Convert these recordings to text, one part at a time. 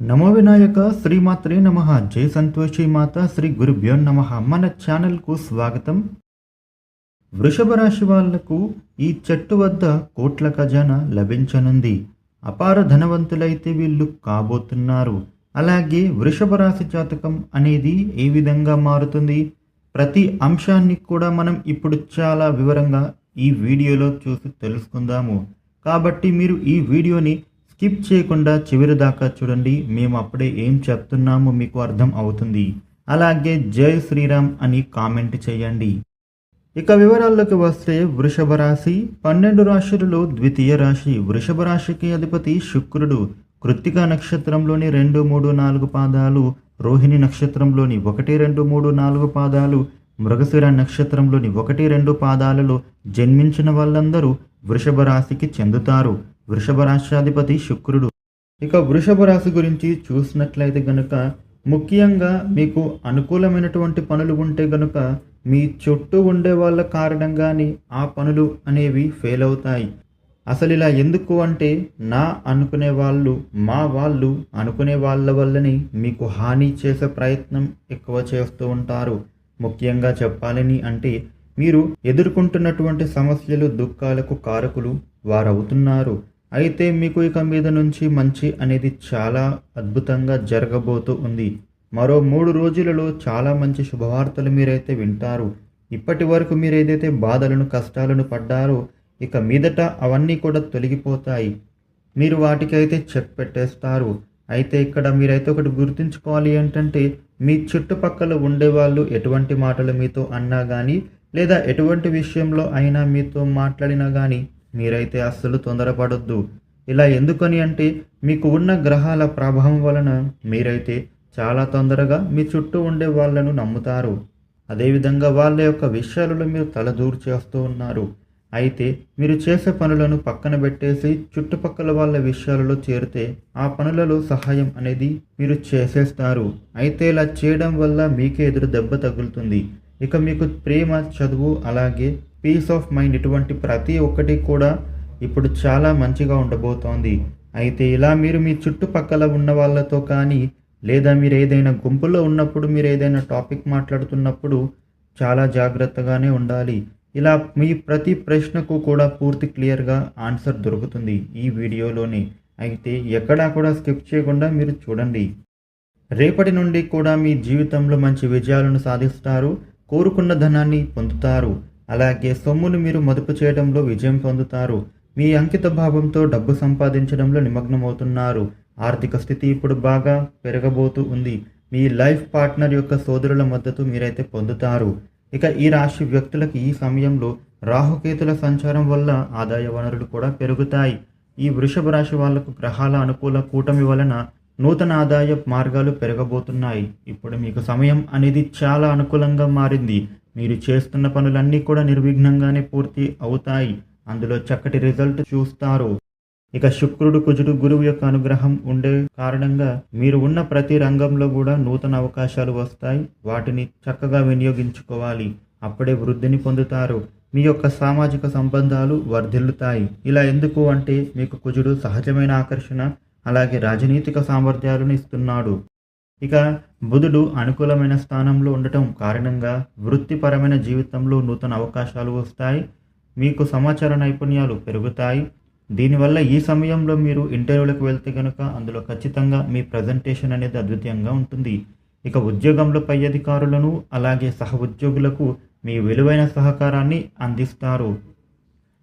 నమో వినాయక శ్రీమాత్రే నమ జై సంతోషి మాత శ్రీ గురుభ్యో నమ. మన ఛానల్కు స్వాగతం. వృషభ రాశి వాళ్ళకు ఈ చెట్టు వద్ద కోట్ల ఖజానా లభించనుంది. అపార ధనవంతులైతే వీళ్ళు కాబోతున్నారు. అలాగే వృషభ రాశి జాతకం అనేది ఏ విధంగా మారుతుంది? ప్రతి అంశాన్ని కూడా మనం ఇప్పుడు చాలా వివరంగా ఈ వీడియోలో చూసి తెలుసుకుందాము. కాబట్టి మీరు ఈ వీడియోని స్కిప్ చేయకుండా చివరి దాకా చూడండి. మేము అప్పుడే ఏం చెప్తున్నామో మీకు అర్థం అవుతుంది. అలాగే జై శ్రీరామ్ అని కామెంట్ చేయండి. ఇక వివరాల్లోకి వస్తే వృషభ రాశి. పన్నెండు రాశులలో ద్వితీయ రాశి. వృషభ రాశికి అధిపతి శుక్రుడు. కృత్తిక నక్షత్రంలోని రెండు మూడు నాలుగు పాదాలు. రోహిణి నక్షత్రంలోని ఒకటి రెండు మూడు నాలుగు పాదాలు. మృగశిర నక్షత్రంలోని ఒకటి రెండు పాదాలలో జన్మించిన వాళ్ళందరూ వృషభ రాశికి చెందుతారు. వృషభ రాష్ట్రాధిపతి శుక్రుడు. ఇక వృషభ రాశి గురించి చూసినట్లయితే గనుక ముఖ్యంగా మీకు అనుకూలమైనటువంటి పనులు ఉంటే గనుక మీ చుట్టూ ఉండే వాళ్ళ కారణంగానే ఆ పనులు అనేవి ఫెయిల్ అవుతాయి. అసలు ఇలా ఎందుకు అంటే నా అనుకునే వాళ్ళు మా వాళ్ళు అనుకునే వాళ్ళ వల్లని మీకు హాని చేసే ప్రయత్నం ఎక్కువ చేస్తూ ఉంటారు. ముఖ్యంగా చెప్పాలని అంటే మీరు ఎదుర్కొంటున్నటువంటి సమస్యలు దుఃఖాలకు కారకులు వారవుతున్నారు. అయితే మీకు ఇక మీద నుంచి మంచి అనేది చాలా అద్భుతంగా జరగబోతూ ఉంది. మరో మూడు రోజులలో చాలా మంచి శుభవార్తలు మీరైతే వింటారు. ఇప్పటి వరకు మీరు ఏదైతే బాధలను కష్టాలను పడ్డారో ఇక మీదట అవన్నీ కూడా తొలగిపోతాయి. మీరు వాటికైతే చెక్ పెట్టేస్తారు. అయితే ఇక్కడ మీరైతే ఒకటి గుర్తుంచుకోవాలి ఏంటంటే మీ చుట్టుపక్కల ఉండేవాళ్ళు ఎటువంటి మాటలు మీతో అన్నా కానీ లేదా ఎటువంటి విషయంలో అయినా మీతో మాట్లాడినా కానీ మీరైతే అస్సలు తొందరపడొద్దు. ఇలా ఎందుకని అంటే మీకు ఉన్న గ్రహాల ప్రభావం వలన మీరైతే చాలా తొందరగా మీ చుట్టూ ఉండే వాళ్ళను నమ్ముతారు. అదేవిధంగా వాళ్ళ యొక్క విషయాలలో మీరు తలదూరు చేస్తూ ఉన్నారు. అయితే మీరు చేసే పనులను పక్కన పెట్టేసి చుట్టుపక్కల వాళ్ళ విషయాలలో చేరితే ఆ పనులలో సహాయం అనేది మీరు చేసేస్తారు. అయితే ఇలా చేయడం వల్ల మీకే ఎదురు దెబ్బ తగులుతుంది. ఇక మీకు ప్రేమ చదువు అలాగే పీస్ ఆఫ్ మైండ్ ఇటువంటి ప్రతి ఒక్కటి కూడా ఇప్పుడు చాలా మంచిగా ఉండబోతోంది. అయితే ఇలా మీరు మీ చుట్టుపక్కల ఉన్న వాళ్ళతో కానీ లేదా మీరు ఏదైనా గుంపులో ఉన్నప్పుడు మీరు ఏదైనా టాపిక్ మాట్లాడుతున్నప్పుడు చాలా జాగ్రత్తగానే ఉండాలి. ఇలా మీ ప్రతి ప్రశ్నకు కూడా పూర్తి క్లియర్గా ఆన్సర్ దొరుకుతుంది ఈ వీడియోలోనే. అయితే ఎక్కడా కూడా స్కిప్ చేయకుండా మీరు చూడండి. రేపటి నుండి కూడా మీ జీవితంలో మంచి విజయాలను సాధిస్తారు కోరుకున్న ధనాన్ని పొందుతారు. అలాగే సొమ్మును మీరు మదుపు చేయడంలో విజయం పొందుతారు. మీ అంకిత భావంతో డబ్బు సంపాదించడంలో నిమగ్నమవుతున్నారు. ఆర్థిక స్థితి ఇప్పుడు బాగా పెరగబోతూ ఉంది. మీ లైఫ్ పార్ట్నర్ యొక్క సోదరుల మద్దతు మీరైతే పొందుతారు. ఇక ఈ రాశి వ్యక్తులకు ఈ సమయంలో రాహుకేతుల సంచారం వల్ల ఆదాయ వనరులు కూడా పెరుగుతాయి. ఈ వృషభ రాశి వాళ్ళకు గ్రహాల అనుకూల కూటమి వలన నూతన ఆదాయ మార్గాలు పెరగబోతున్నాయి. ఇప్పుడు మీకు సమయం అనేది చాలా అనుకూలంగా మారింది. మీరు చేస్తున్న పనులన్నీ కూడా నిర్విఘ్నంగానే పూర్తి అవుతాయి. అందులో చక్కటి రిజల్ట్ చూస్తారు. ఇక శుక్రుడు కుజుడు గురువు యొక్క అనుగ్రహం ఉండే కారణంగా మీరు ఉన్న ప్రతి రంగంలో కూడా నూతన అవకాశాలు వస్తాయి. వాటిని చక్కగా వినియోగించుకోవాలి. అప్పుడే వృద్ధిని పొందుతారు. మీ యొక్క సామాజిక సంబంధాలు వర్ధిల్లుతాయి. ఇలా ఎందుకు అంటే మీకు కుజుడు సహజమైన ఆకర్షణ అలాగే రాజనీతిక సామర్థ్యాలను ఇస్తున్నాడు. ఇక బుధుడు అనుకూలమైన స్థానంలో ఉండటం కారణంగా వృత్తిపరమైన జీవితంలో నూతన అవకాశాలు వస్తాయి. మీకు సమాచార నైపుణ్యాలు పెరుగుతాయి. దీనివల్ల ఈ సమయంలో మీరు ఇంటర్వ్యూలకు వెళ్తే కనుక అందులో ఖచ్చితంగా మీ ప్రజెంటేషన్ అనేది అద్వితీయంగా ఉంటుంది. ఇక ఉద్యోగంలో పై అధికారులను అలాగే సహ ఉద్యోగులకు మీ విలువైన సహకారాన్ని అందిస్తారు.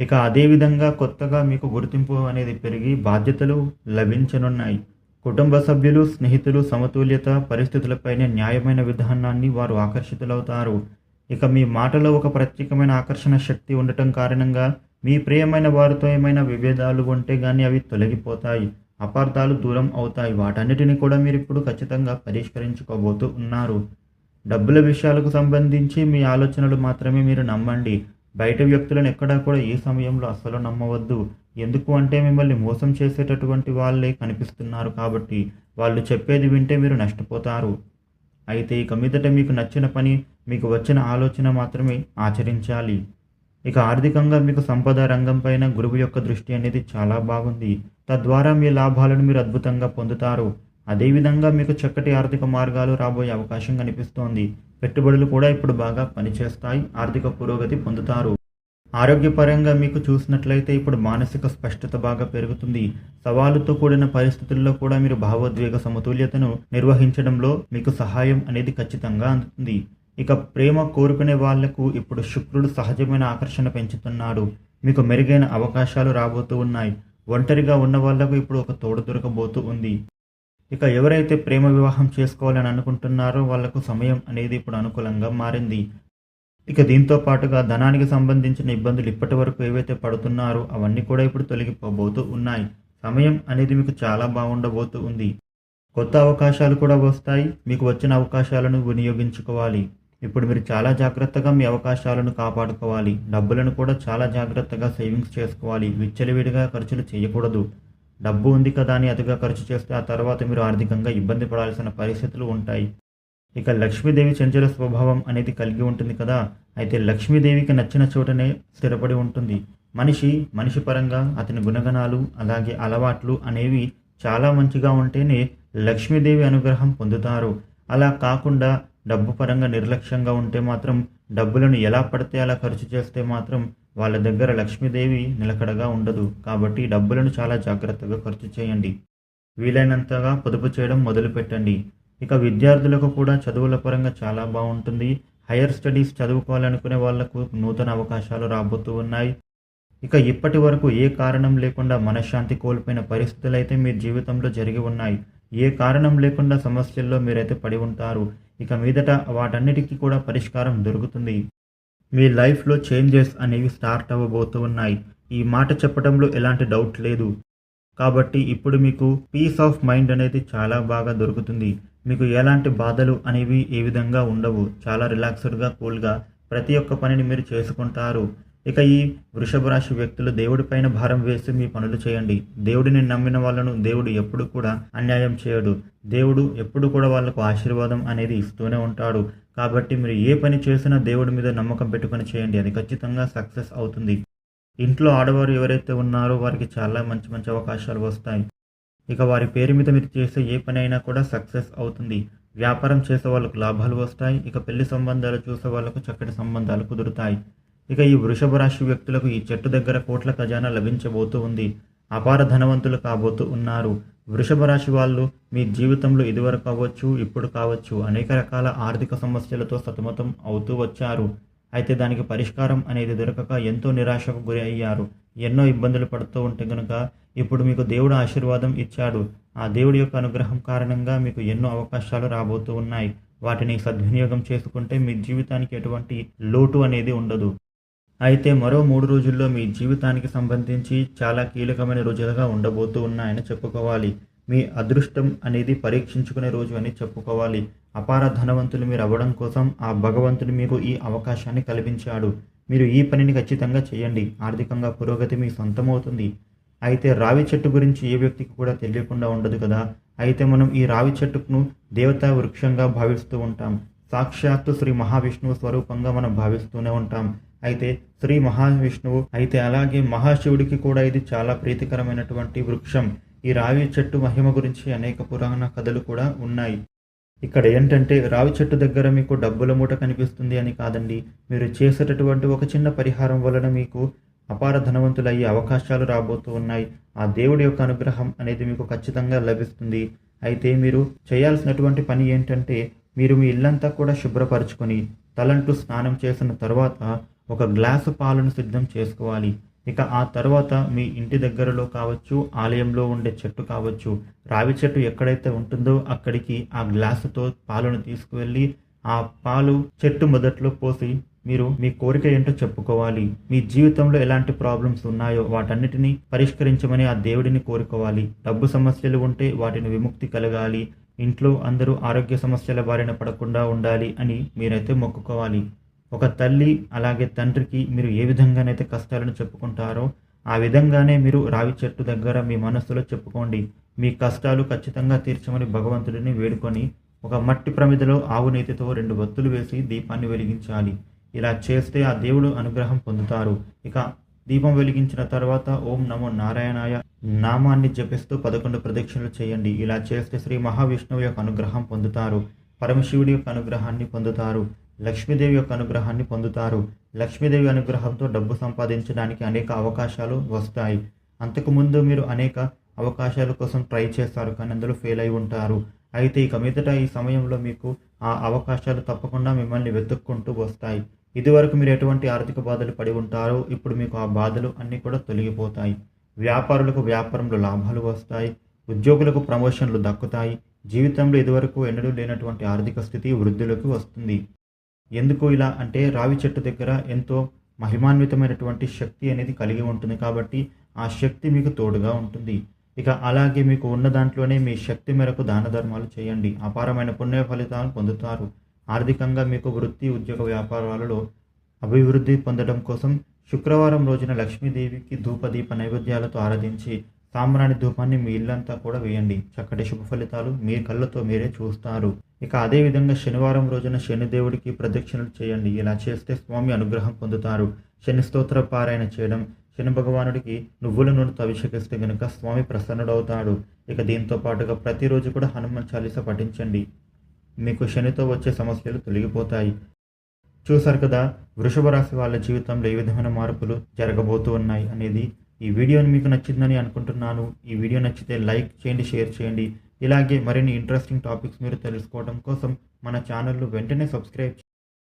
ఇక అదేవిధంగా కొత్తగా మీకు గుర్తింపు అనేది పెరిగి బాధ్యతలు లభించనున్నాయి. కుటుంబ సభ్యులు స్నేహితులు సమతుల్యత పరిస్థితులపైనే న్యాయమైన విధానాన్ని వారు ఆకర్షితులవుతారు. ఇక మీ మాటలో ఒక ప్రత్యేకమైన ఆకర్షణ శక్తి ఉండటం కారణంగా మీ ప్రియమైన వారితో ఏమైనా విభేదాలు ఉంటే కానీ అవి తొలగిపోతాయి. అపార్థాలు దూరం అవుతాయి. వాటన్నిటిని కూడా మీరు ఇప్పుడు ఖచ్చితంగా పరిష్కరించుకోబోతూ ఉన్నారు. డబ్బుల విషయాలకు సంబంధించి మీ ఆలోచనలు మాత్రమే మీరు నమ్మండి. బయట వ్యక్తులను ఎక్కడా కూడా ఈ సమయంలో అస్సలు నమ్మవద్దు. ఎందుకు అంటే మిమ్మల్ని మోసం చేసేటటువంటి వాళ్ళే కనిపిస్తున్నారు కాబట్టి వాళ్ళు చెప్పేది వింటే మీరు నష్టపోతారు. అయితే ఇక మీదట మీకు నచ్చిన పని మీకు వచ్చిన ఆలోచన మాత్రమే ఆచరించాలి. ఇక ఆర్థికంగా మీకు సంపద రంగం పైన గురువు యొక్క దృష్టి అనేది చాలా బాగుంది. తద్వారా మీ లాభాలను మీరు అద్భుతంగా పొందుతారు. అదేవిధంగా మీకు చక్కటి ఆర్థిక మార్గాలు రాబోయే అవకాశం కనిపిస్తోంది. పెట్టుబడులు కూడా ఇప్పుడు బాగా పనిచేస్తాయి. ఆర్థిక పురోగతి పొందుతారు. ఆరోగ్యపరంగా మీకు చూసినట్లయితే ఇప్పుడు మానసిక స్పష్టత బాగా పెరుగుతుంది. సవాలుతో కూడిన పరిస్థితుల్లో కూడా మీరు భావోద్వేగ సమతుల్యతను నిర్వహించడంలో మీకు సహాయం అనేది ఖచ్చితంగా అందుతుంది. ఇక ప్రేమ కోరుకునే వాళ్ళకు ఇప్పుడు శుక్రుడు సహజమైన ఆకర్షణ పెంచుతున్నాడు. మీకు మెరుగైన అవకాశాలు రాబోతూ ఉన్నాయి. ఒంటరిగా ఉన్న వాళ్ళకు ఇప్పుడు ఒక తోడు దొరకబోతూ ఉంది. ఇక ఎవరైతే ప్రేమ వివాహం చేసుకోవాలని అనుకుంటున్నారో వాళ్ళకు సమయం అనేది ఇప్పుడు అనుకూలంగా మారింది. ఇక దీంతో పాటుగా ధనానికి సంబంధించిన ఇబ్బందులు ఇప్పటి వరకు ఏవైతే పడుతున్నారో అవన్నీ కూడా ఇప్పుడు తొలగిపోబోతూ ఉన్నాయి. సమయం అనేది మీకు చాలా బాగుండబోతూ ఉంది. కొత్త అవకాశాలు కూడా వస్తాయి. మీకు వచ్చిన అవకాశాలను వినియోగించుకోవాలి. ఇప్పుడు మీరు చాలా జాగ్రత్తగా మీ అవకాశాలను కాపాడుకోవాలి. డబ్బులను కూడా చాలా జాగ్రత్తగా సేవింగ్స్ చేసుకోవాలి. విచ్చలవిడిగా ఖర్చులు చేయకూడదు. డబ్బు ఉంది కదా అని అతిగా ఖర్చు చేస్తే ఆ తర్వాత మీరు ఆర్థికంగా ఇబ్బంది పడాల్సిన పరిస్థితులు ఉంటాయి. ఇక లక్ష్మీదేవి చంచల స్వభావం అనేది కలిగి ఉంటుంది కదా. అయితే లక్ష్మీదేవికి నచ్చిన చోటనే స్థిరపడి ఉంటుంది. మనిషి మనిషి పరంగా అతని గుణగణాలు అలాగే అలవాట్లు అనేవి చాలా మంచిగా ఉంటేనే లక్ష్మీదేవి అనుగ్రహం పొందుతారు. అలా కాకుండా డబ్బు పరంగా నిర్లక్ష్యంగా ఉంటే మాత్రం డబ్బులను ఎలా పడితే అలా ఖర్చు చేస్తే మాత్రం వాళ్ళ దగ్గర లక్ష్మీదేవి నిలకడగా ఉండదు. కాబట్టి డబ్బులను చాలా జాగ్రత్తగా ఖర్చు చేయండి. వీలైనంతగా పొదుపు చేయడం మొదలు పెట్టండి ఇక విద్యార్థులకు కూడా చదువుల పరంగా చాలా బాగుంటుంది. హైయర్ స్టడీస్ చదువుకోవాలనుకునే వాళ్ళకు నూతన అవకాశాలు రాబోతూ ఉన్నాయి. ఇక ఇప్పటి వరకు ఏ కారణం లేకుండా మనశ్శాంతి కోల్పోయిన పరిస్థితులు అయితే మీ జీవితంలో జరిగి ఉన్నాయి. ఏ కారణం లేకుండా సమస్యల్లో మీరైతే పడి ఉంటారు. ఇక మీదట వాటన్నిటికీ కూడా పరిష్కారం దొరుకుతుంది. మీ లైఫ్లో చేంజెస్ అనేవి స్టార్ట్ అవ్వబోతూ ఉన్నాయి. ఈ మాట చెప్పడంలో ఎలాంటి డౌట్ లేదు. కాబట్టి ఇప్పుడు మీకు పీస్ ఆఫ్ మైండ్ అనేది చాలా బాగా దొరుకుతుంది. మీకు ఎలాంటి బాధలు అనేవి ఏ విధంగా ఉండవు. చాలా రిలాక్స్డ్గా కూల్గా ప్రతి ఒక్క పనిని మీరు చేసుకుంటారు. ఇక ఈ వృషభ రాశి వ్యక్తులు దేవుడి పైన భారం వేసి మీ పనులు చేయండి. దేవుడిని నమ్మిన వాళ్ళను దేవుడు ఎప్పుడు కూడా అన్యాయం చేయడు. దేవుడు ఎప్పుడు కూడా వాళ్ళకు ఆశీర్వాదం అనేది ఇస్తూనే ఉంటాడు. కాబట్టి మీరు ఏ పని చేసినా దేవుడి మీద నమ్మకం పెట్టుకొని చేయండి. అది ఖచ్చితంగా సక్సెస్ అవుతుంది. ఇంట్లో ఆడవారు ఎవరైతే ఉన్నారో వారికి చాలా మంచి మంచి అవకాశాలు వస్తాయి. ఇక వారి పేరు మీద మీరు చేసే ఏ పని అయినా కూడా సక్సెస్ అవుతుంది. వ్యాపారం చేసే వాళ్ళకు లాభాలు వస్తాయి. ఇక పెళ్ళి సంబంధాలు చూసే వాళ్ళకు చక్కటి సంబంధాలు కుదురుతాయి. ఇక ఈ వృషభ రాశి వ్యక్తులకు ఈ చెట్టు దగ్గర కోట్ల ఖజానా లభించబోతూ ఉంది. అపార ధనవంతులు కాబోతూ ఉన్నారు. వృషభ రాశి వాళ్ళు మీ జీవితంలో ఇదివరకు కావచ్చు ఇప్పుడు కావచ్చు అనేక రకాల ఆర్థిక సమస్యలతో సతమతం అవుతూ వచ్చారు. అయితే దానికి పరిష్కారం అనేది దొరకక ఎంతో నిరాశకు గురి అయ్యారు ఎన్నో ఇబ్బందులు పడుతూ ఉంటే కనుక ఇప్పుడు మీకు దేవుడు ఆశీర్వాదం ఇచ్చాడు. ఆ దేవుడి యొక్క అనుగ్రహం కారణంగా మీకు ఎన్నో అవకాశాలు రాబోతూ ఉన్నాయి. వాటిని సద్వినియోగం చేసుకుంటే మీ జీవితానికి ఎటువంటి లోటు అనేది ఉండదు. అయితే మరో మూడు రోజుల్లో మీ జీవితానికి సంబంధించి చాలా కీలకమైన రోజులుగా ఉండబోతూ ఉన్నాయని చెప్పుకోవాలి. మీ అదృష్టం అనేది పరీక్షించుకునే రోజు అని చెప్పుకోవాలి. అపార ధనవంతులు మీరు అవ్వడం కోసం ఆ భగవంతుడు మీకు ఈ అవకాశాన్ని కల్పించాడు. మీరు ఈ పనిని ఖచ్చితంగా చేయండి. ఆర్థికంగా పురోగతి మీ సొంతమవుతుంది. అయితే రావి చెట్టు గురించి ఏ వ్యక్తికి కూడా తెలియకుండా ఉండదు కదా. అయితే మనం ఈ రావి చెట్టును దేవతా వృక్షంగా భావిస్తూ ఉంటాం. సాక్షాత్తు శ్రీ మహావిష్ణువు స్వరూపంగా మనం భావిస్తూనే ఉంటాం. అయితే శ్రీ మహావిష్ణువు అయితే అలాగే మహాశివుడికి కూడా ఇది చాలా ప్రీతికరమైనటువంటి వృక్షం. ఈ రావి చెట్టు మహిమ గురించి అనేక పురాణ కథలు కూడా ఉన్నాయి. ఇక్కడ ఏంటంటే రావి చెట్టు దగ్గర మీకు డబ్బుల మూట కనిపిస్తుంది అని కాదండి. మీరు చేసేటటువంటి ఒక చిన్న పరిహారం వలన మీకు అపార ధనవంతులయ్యే అవకాశాలు రాబోతూ ఉన్నాయి. ఆ దేవుడి యొక్క అనుగ్రహం అనేది మీకు ఖచ్చితంగా లభిస్తుంది. అయితే మీరు చేయాల్సినటువంటి పని ఏంటంటే మీరు మీ ఇల్లంతా కూడా శుభ్రపరచుకొని తలంటూ స్నానం చేసిన తర్వాత ఒక గ్లాసు పాలను సిద్ధం చేసుకోవాలి. ఇక ఆ తర్వాత మీ ఇంటి దగ్గరలో కావచ్చు ఆలయంలో ఉండే చెట్టు కావచ్చు రావి చెట్టు ఎక్కడైతే ఉంటుందో అక్కడికి ఆ గ్లాసుతో పాలను తీసుకువెళ్ళి ఆ పాలు చెట్టు మొదట్లో పోసి మీరు మీ కోరిక ఏంటో చెప్పుకోవాలి. మీ జీవితంలో ఎలాంటి ప్రాబ్లమ్స్ ఉన్నాయో వాటన్నిటిని పరిష్కరించమని ఆ దేవుడిని కోరుకోవాలి. డబ్బు సమస్యలు ఉంటే వాటిని విముక్తి కలగాలి. ఇంట్లో అందరూ ఆరోగ్య సమస్యల బారిన పడకుండా ఉండాలి అని మీరైతే మొక్కుకోవాలి. ఒక తల్లి అలాగే తండ్రికి మీరు ఏ విధంగానైతే కష్టాలను చెప్పుకుంటారో ఆ విధంగానే మీరు రావి చెట్టు దగ్గర మీ మనస్సులో చెప్పుకోండి. మీ కష్టాలు ఖచ్చితంగా తీర్చమని భగవంతుడిని వేడుకొని ఒక మట్టి ప్రమిదలో ఆవు నేతితో రెండు వత్తులు వేసి దీపాన్ని వెలిగించాలి. ఇలా చేస్తే ఆ దేవుడు అనుగ్రహం పొందుతారు. ఇక దీపం వెలిగించిన తర్వాత ఓం నమో నారాయణాయ నామాన్ని జపిస్తూ పదకొండు ప్రదక్షిణలు చేయండి. ఇలా చేస్తే శ్రీ మహావిష్ణువు యొక్క అనుగ్రహం పొందుతారు. పరమశివుడి యొక్క అనుగ్రహాన్ని పొందుతారు. లక్ష్మీదేవి యొక్క అనుగ్రహాన్ని పొందుతారు. లక్ష్మీదేవి అనుగ్రహంతో డబ్బు సంపాదించడానికి అనేక అవకాశాలు వస్తాయి. అంతకుముందు మీరు అనేక అవకాశాల కోసం ట్రై చేస్తారు కానీ అందులో ఫెయిల్ అయి ఉంటారు. అయితే ఇక మీదట ఈ సమయంలో మీకు ఆ అవకాశాలు తప్పకుండా మిమ్మల్ని వెతుక్కుంటూ వస్తాయి. ఇదివరకు మీరు ఎటువంటి ఆర్థిక బాధలు పడి ఉంటారో ఇప్పుడు మీకు ఆ బాధలు అన్నీ కూడా తొలగిపోతాయి. వ్యాపారులకు వ్యాపారంలో లాభాలు వస్తాయి ఉద్యోగులకు ప్రమోషన్లు దక్కుతాయి. జీవితంలో ఇదివరకు ఎన్నడూ లేనటువంటి ఆర్థిక స్థితి వృద్ధిలోకి వస్తుంది. ఎందుకు ఇలా అంటే రావి చెట్టు దగ్గర ఎంతో మహిమాన్వితమైనటువంటి శక్తి అనేది కలిగి ఉంటుంది కాబట్టి ఆ శక్తి మీకు తోడుగా ఉంటుంది. ఇక అలాగే మీకు ఉన్న దాంట్లోనే మీ శక్తి మేరకు దాన ధర్మాలు చేయండి. అపారమైన పుణ్య ఫలితాలను పొందుతారు. ఆర్థికంగా మీకు వృత్తి ఉద్యోగ వ్యాపారాలలో అభివృద్ధి పొందడం కోసం శుక్రవారం రోజున లక్ష్మీదేవికి ధూపదీప నైవేద్యాలతో ఆరాధించి సాంబ్రాణి ధూపాన్ని మీ ఇల్లంతా కూడా వేయండి. చక్కటి శుభ ఫలితాలు మీ కళ్ళతో మీరే చూస్తారు. ఇక అదే విధంగా శనివారం రోజున శనిదేవుడికి ప్రదక్షిణలు చేయండి. ఇలా చేస్తే స్వామి అనుగ్రహం పొందుతారు. శని స్తోత్ర పారాయణ చేయడం శని భగవానుడికి నువ్వుల నూనెతో అభిషేకిస్తే గనుక స్వామి ప్రసన్నుడవుతాడు. ఇక దీంతో పాటుగా ప్రతిరోజు కూడా హనుమాన్ చాలీస పఠించండి. మీకు శనితో వచ్చే సమస్యలు తొలగిపోతాయి. చూసారు కదా వృషభ రాశి వాళ్ళ జీవితంలో ఏ విధమైన మార్పులు జరగబోతూ ఉన్నాయి అనేది ఈ వీడియోని మీకు నచ్చిందని అనుకుంటున్నాను. ఈ వీడియో నచ్చితే లైక్ చేయండి షేర్ చేయండి. ఇలాగే మరిన్ని ఇంట్రెస్టింగ్ టాపిక్స్ మీరు తెలుసుకోవడం కోసం మన ఛానల్ను వెంటనే సబ్స్క్రైబ్